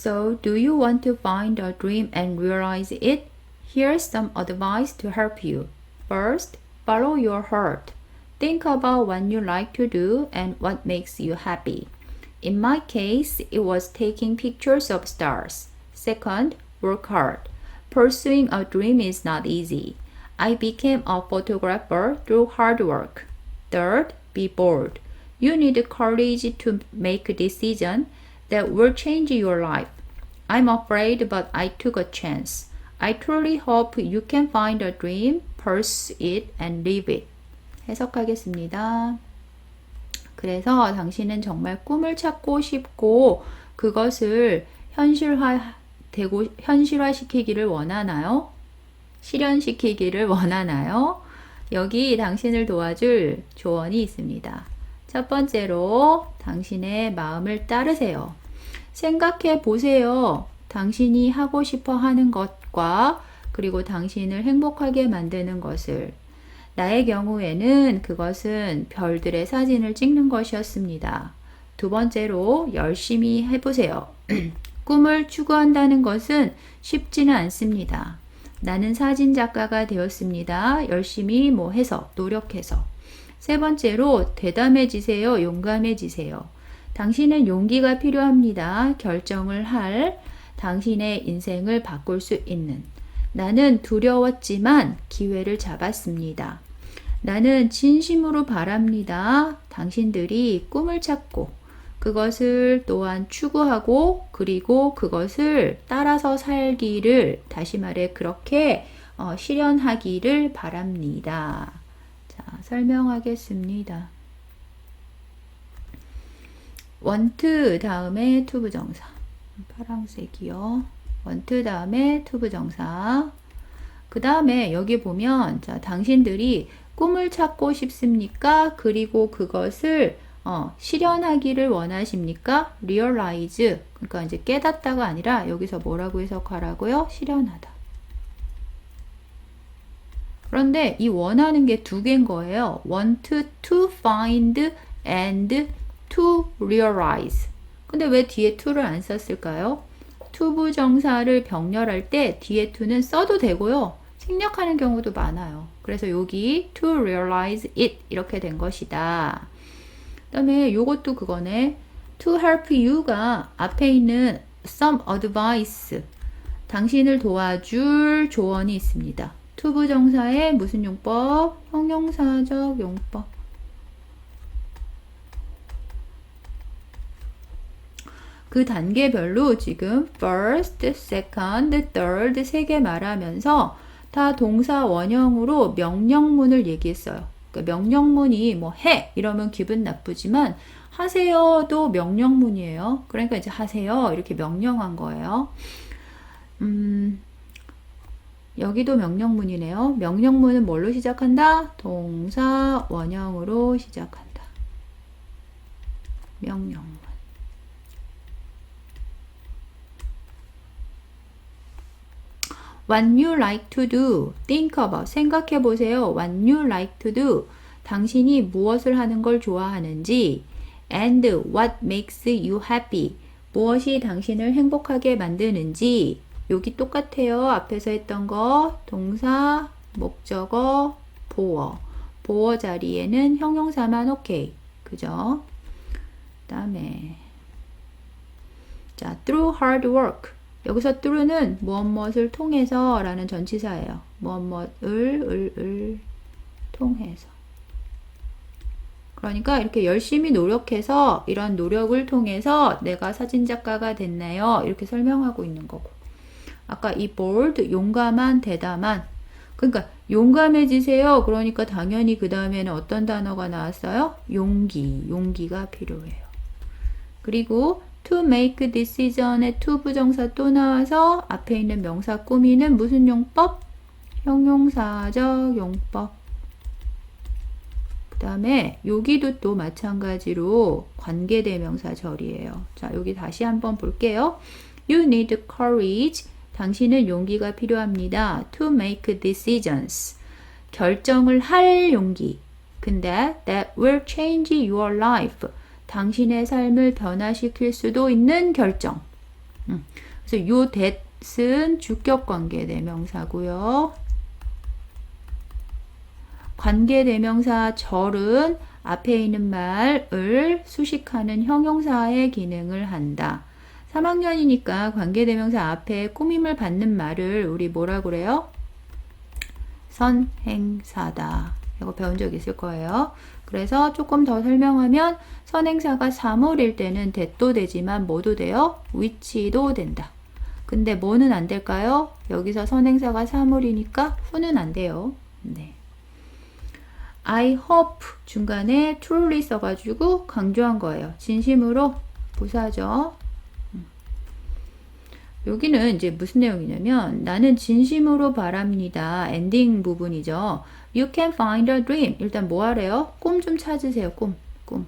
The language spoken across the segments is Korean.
So, do you want to find a dream and realize it? Here's some advice to help you. First, follow your heart. Think about what you like to do and what makes you happy. In my case, it was taking pictures of stars. Second, work hard. Pursuing a dream is not easy. I became a photographer through hard work. Third, be bold. You need courage to make a decision that will change your life. I'm afraid, but I took a chance. I truly hope you can find a dream, pursue it, and live it. 해석하겠습니다. 그래서 당신은 정말 꿈을 찾고 싶고 그것을 현실화 되고 현실화시키기를 원하나요? 실현시키기를 원하나요? 여기 당신을 도와줄 조언이 있습니다. 첫 번째로 당신의 마음을 따르세요. 생각해 보세요. 당신이 하고 싶어 하는 것과 그리고 당신을 행복하게 만드는 것을 나의 경우에는 그것은 별들의 사진을 찍는 것이었습니다. 두 번째로 열심히 해보세요. 꿈을 추구한다는 것은 쉽지는 않습니다. 나는 사진 작가가 되었습니다. 열심히 뭐 해서, 노력해서. 세 번째로 대담해지세요. 용감해지세요. 당신은 용기가 필요합니다. 결정을 할 당신의 인생을 바꿀 수 있는. 나는 두려웠지만 기회를 잡았습니다. 나는 진심으로 바랍니다. 당신들이 꿈을 찾고 그것을 또한 추구하고 그리고 그것을 따라서 살기를 다시 말해 그렇게 어, 실현하기를 바랍니다. 자, 설명하겠습니다. 원트 다음에 투부정사. 파랑색이요. 원트 다음에 투부정사. 그 다음에 여기 보면 자, 당신들이 꿈을 찾고 싶습니까? 그리고 그것을 어, 실현하기를 원하십니까? realize. 그러니까 이제 깨닫다가 아니라 여기서 뭐라고 해석하라고요? 실현하다. 그런데 이 원하는 게 두 개인 거예요. want to find and to realize. 근데 왜 뒤에 to를 안 썼을까요? 투부 정사를 병렬할 때 뒤에 to는 써도 되고요. 생략하는 경우도 많아요. 그래서 여기 to realize it 이렇게 된 것이다. 그 다음에 요것도 그거네. to help you가 앞에 있는 some advice 당신을 도와줄 조언이 있습니다. 투부 정사의 무슨 용법? 형용사적 용법. 그 단계별로 지금 first, second, third 세 개 말하면서 다 동사 원형으로 명령문을 얘기했어요. 그러니까 명령문이 뭐 해 이러면 기분 나쁘지만 하세요도 명령문이에요. 그러니까 이제 하세요 이렇게 명령한 거예요. 음, 여기도 명령문이네요. 명령문은 뭘로 시작한다? 동사 원형으로 시작한다. 명령문. What you like to do. Think about. 생각해 보세요. What you like to do. 당신이 무엇을 하는 걸 좋아하는지. And what makes you happy. 무엇이 당신을 행복하게 만드는지. 여기 똑같아요. 앞에서 했던 거. 동사, 목적어, 보어. 보어 자리에는 형용사만 오케이. 그죠? 그 다음에 자, through hard work. 여기서 through는 무엇 무엇을 통해서 라는 전치사예요. 무엇 무엇을 을, 을 통해서. 그러니까 이렇게 열심히 노력해서 이런 노력을 통해서 내가 사진작가가 됐나요? 이렇게 설명하고 있는 거고. 아까 이 bold, 용감한, 대담한. 그러니까 용감해지세요. 그러니까 당연히 그 다음에는 어떤 단어가 나왔어요? 용기, 용기가 필요해요. 그리고 to make decision의 to 부정사 또 나와서 앞에 있는 명사 꾸미는 무슨 용법? 형용사적 용법. 그 다음에 여기도 또 마찬가지로 관계대명사 절이에요. 자, 여기 다시 한번 볼게요. You need courage. 당신은 용기가 필요합니다. To make decisions. 결정을 할 용기. 근데 that will change your life. 당신의 삶을 변화시킬 수도 있는 결정. 음. 그래서 요 that은 주격 관계 대명사고요. 관계 대명사 절은 앞에 있는 말을 수식하는 형용사의 기능을 한다. 3학년이니까 관계 대명사 앞에 꾸밈을 받는 말을 우리 뭐라 그래요? 선행사다. 이거 배운 적 있을 거예요. 그래서 조금 더 설명하면 선행사가 사물일 때는 that도 되지만 뭐도 돼요? 위치도 된다. 근데 뭐는 안 될까요? 여기서 선행사가 사물이니까 who는 안 돼요. 네. I hope 중간에 truly 써가지고 강조한 거예요. 진심으로 부사죠. 음. 여기는 이제 무슨 내용이냐면 나는 진심으로 바랍니다. 엔딩 부분이죠. You can find a dream. 일단 뭐 하래요? 꿈 좀 찾으세요. 꿈. 꿈.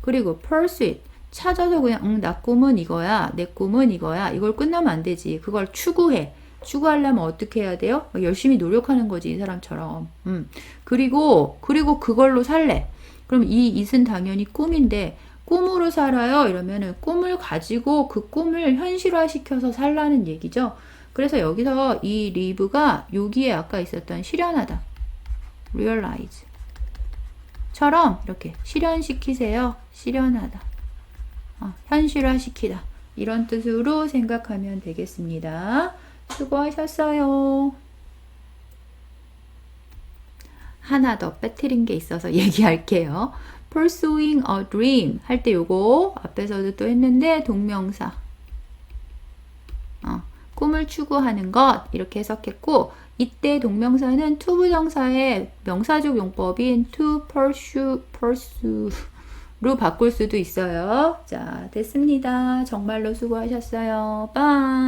그리고 pursuit. 찾아서 그냥 응, 나 꿈은 이거야. 내 꿈은 이거야. 이걸 끝나면 안 되지. 그걸 추구해. 추구하려면 어떻게 해야 돼요? 열심히 노력하는 거지, 이 사람처럼. 음. 그리고, 그리고 그걸로 살래. 그럼 이 it은 당연히 꿈인데, 꿈으로 살아요? 이러면은 꿈을 가지고 그 꿈을 현실화시켜서 살라는 얘기죠. 그래서 여기서 이 live가 여기에 아까 있었던 실현하다. realize. 처럼 이렇게 실현시키세요. 실현하다. 어, 현실화시키다. 이런 뜻으로 생각하면 되겠습니다. 수고하셨어요. 하나 더 빼뜨린 게 있어서 얘기할게요. Pursuing a dream 할 때 요거 앞에서도 또 했는데 동명사 어, 꿈을 추구하는 것 이렇게 해석했고 이때 동명사는 to 부정사의 명사적 용법인 to pursue, pursue로 바꿀 수도 있어요. 자, 됐습니다. 정말로 수고하셨어요. 빵!